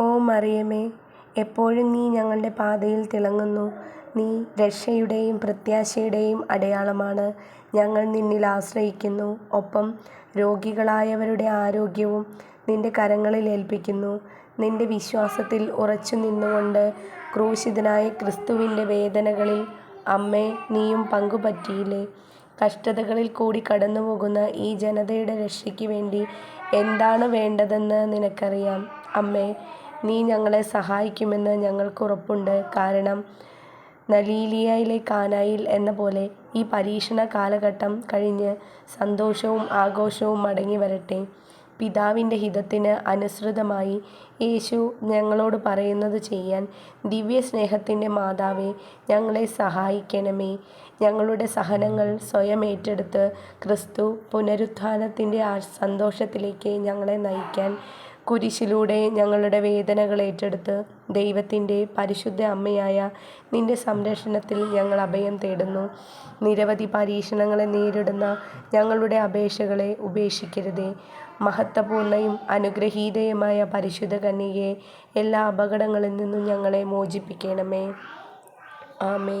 ഓ മറിയമേ എപ്പോഴും നീ ഞങ്ങളുടെ പാതയിൽ തിളങ്ങുന്നു. നീ രക്ഷയുടെയും പ്രത്യാശയുടെയും അടയാളമാണ്. ഞങ്ങൾ നിന്നിൽ ആശ്രയിക്കുന്നു. ഒപ്പം രോഗികളായവരുടെ ആരോഗ്യവും നിന്റെ കരങ്ങളിൽ ഏൽപ്പിക്കുന്നു. നിന്റെ വിശ്വാസത്തിൽ ഉറച്ചു നിന്നുകൊണ്ട് ക്രൂശിതനായ ക്രിസ്തുവിന്റെ വേദനകളിൽ അമ്മേ നീയും പങ്കുപറ്റിയില്ലേ? കഷ്ടതകളിൽ കൂടി കടന്നുപോകുന്ന ഈ ജനതയുടെ രക്ഷയ്ക്ക് വേണ്ടി എന്താണ് വേണ്ടതെന്ന് നിനക്കറിയാം. അമ്മേ നീ ഞങ്ങളെ സഹായിക്കുമെന്ന് ഞങ്ങൾക്ക് ഉറപ്പുണ്ട്. കാരണം നലീലിയയിലെ കാനായിൽ എന്ന പോലെ ഈ പരീക്ഷണ കാലഘട്ടം കഴിഞ്ഞ് സന്തോഷവും ആഘോഷവും മടങ്ങി വരട്ടെ പിതാവിന്റെ ഹിതത്തിന് അനുസൃതമായി യേശു ഞങ്ങളോട് പറയുന്നത് ചെയ്യാൻ ദിവ്യ സ്നേഹത്തിന്റെ മാതാവേ ഞങ്ങളെ സഹായിക്കണമേ. ഞങ്ങളുടെ സഹനങ്ങൾ സ്വയം ഏറ്റെടുത്ത് ക്രിസ്തു പുനരുത്ഥാനത്തിന്റെ ആ സന്തോഷത്തിലേക്ക് ഞങ്ങളെ നയിക്കാൻ കുരിശിലൂടെ ഞങ്ങളുടെ വേദനകൾ ഏറ്റെടുത്ത് ദൈവത്തിന്റെ പരിശുദ്ധ അമ്മയായ നിന്റെ സംരക്ഷണത്തിൽ ഞങ്ങൾ അഭയം തേടുന്നു. നിരവധി പരീക്ഷണങ്ങളെ നേരിടുന്ന ഞങ്ങളുടെ അപേക്ഷകളെ ഉപേക്ഷിക്കരുതേ. മഹത്വപൂർണയും അനുഗ്രഹീതയുമായ പരിശുദ്ധ കന്യകയെ എല്ലാ അപകടങ്ങളിൽ നിന്നും ഞങ്ങളെ മോചിപ്പിക്കണമേ. ആമേ